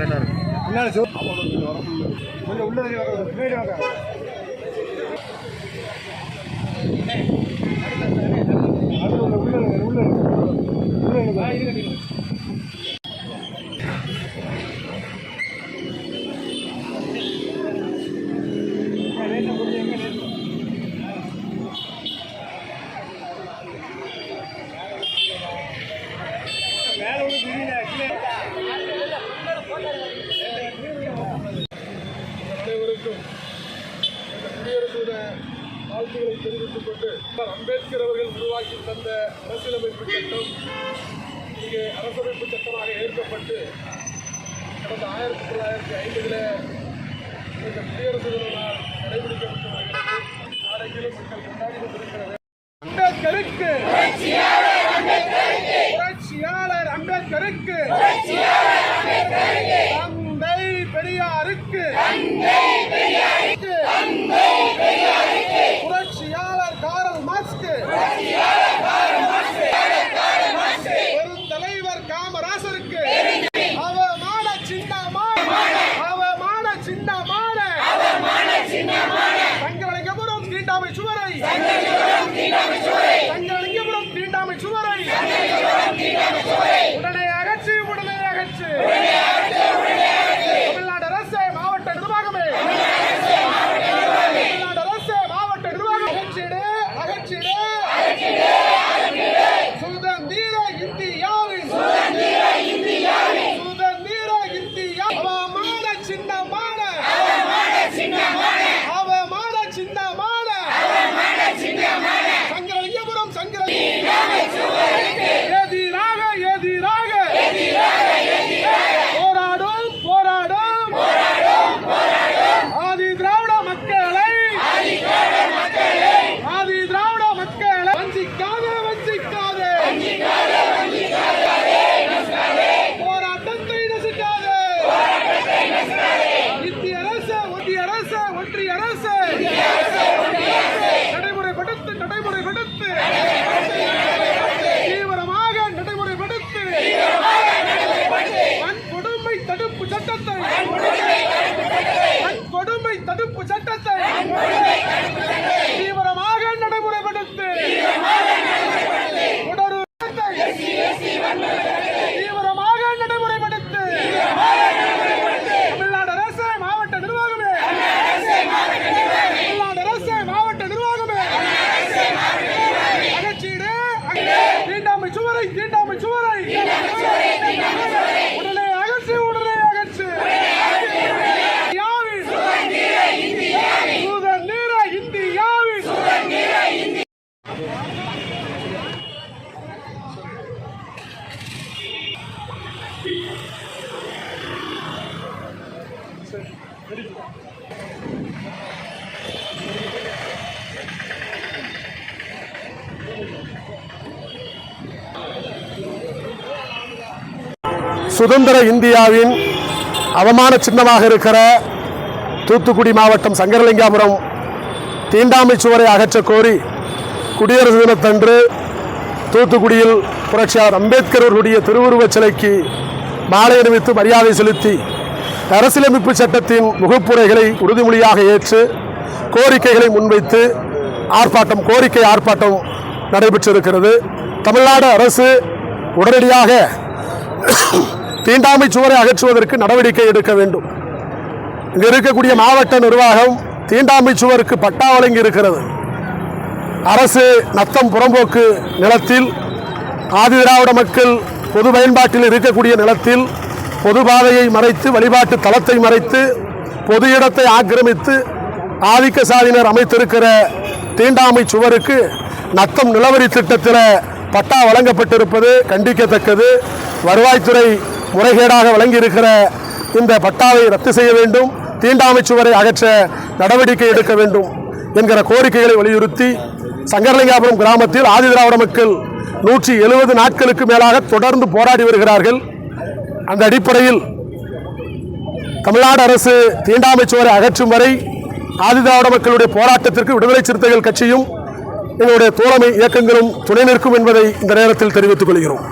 பின்னாடி சோ- கொஞ்சம் உள்ள தள்ளி வாங்க, பின்னாடி வாங்க. உள்ள உள்ள இருங்க, உள்ள இருங்க. உள்ள இருங்க. மேல ஒண்ணு தெரியல கீழே அனைவருக்கும் இந்த குடியரசு தின வாழ்த்துக்களை தெரிவித்துக் கொண்டு அம்பேத்கர் அவர்கள் உருவாக்கி தந்த அரசியலமைப்பு சட்டம் இங்கே அரசமைப்பு சட்டமாக ஏற்கப்பட்டு கடந்த ஆயிரத்தி தொள்ளாயிரத்தி ஐம்பதில் இந்த குடியரசு தின நாள் தீண்டாமை சுவரை. தங்கலிங்கபுரம் தீண்டாமை சுவரை. உடனே அகற்று உடனே அகற்று. தமிழ்நாடு அரசு மாவட்ட நிர்வாகமே. தமிழ்நாடு அரசு மாவட்ட நிர்வாகம். அகற்றிடு அகற்றிடு. சுதந்திர இந்தியாவின் சுதந்திர இந்தியா அவமான சின்னமான அவமான சின்னமான சங்கரலிங்கபுரம் ಕಡುಬು ಸಂತಸ சுதந்திர இந்தியாவின் அவமான சின்னமாக இருக்கிற தூத்துக்குடி மாவட்டம் சங்கரலிங்காபுரம் தீண்டாமை சுவரை அகற்றக் கோரி குடியரசு தினத்தன்று தூத்துக்குடியில் புரட்சியாளர் அம்பேத்கர் அவர்களுடைய திருவுருவச் சிலைக்கு மாலை அணிவித்து மரியாதை செலுத்தி அரசியலமைப்பு சட்டத்தின் முகப்புரைகளை உறுதிமொழியாக ஏற்று கோரிக்கைகளை முன்வைத்து ஆர்ப்பாட்டம் கோரிக்கை ஆர்ப்பாட்டம் நடைபெற்றிருக்கிறது. தமிழ்நாடு அரசு உடனடியாக தீண்டாமை சுவரை அகற்றுவதற்கு நடவடிக்கை எடுக்க வேண்டும். இங்கே இருக்கக்கூடிய மாவட்ட நிர்வாகம் தீண்டாமை சுவருக்கு பட்டா வழங்கி இருக்கிறது அரசு நத்தம் புறம்போக்கு நிலத்தில் ஆதிதிராவிட மக்கள் பொது பயன்பாட்டில் இருக்கக்கூடிய நிலத்தில் பொது பாதையை மறைத்து வழிபாட்டு தளத்தை மறைத்து பொது இடத்தை ஆக்கிரமித்து ஆதிக்க சாதியினர் அமைத்திருக்கிற தீண்டாமை சுவருக்கு நத்தம் நிலவரி திட்டத்தில் பட்டா வழங்கப்பட்டிருப்பது கண்டிக்கத்தக்கது. வருவாய்த்துறை முறைகேடாக வழங்கியிருக்கிற இந்த பட்டாவை ரத்து செய்ய வேண்டும் தீண்டாமை சுவரை அகற்ற நடவடிக்கை எடுக்க வேண்டும் என்கிற கோரிக்கைகளை வலியுறுத்தி சங்கரலிங்காபுரம் கிராமத்தில் ஆதிதிராவிட மக்கள் நூற்றி எழுபது நாட்களுக்கு மேலாக தொடர்ந்து போராடி வருகிறார்கள். அந்த அடிப்படையில் தமிழ்நாடு அரசு தீண்டாமை சுவரை அகற்றும் வரை ஆதிதிராவிட மக்களுடைய போராட்டத்திற்கு விடுதலை சிறுத்தைகள் கட்சியும் எங்களுடைய தோழமை இயக்கங்களும் துணை நிற்கும் என்பதை இந்த நேரத்தில் தெரிவித்துக் கொள்கிறோம்.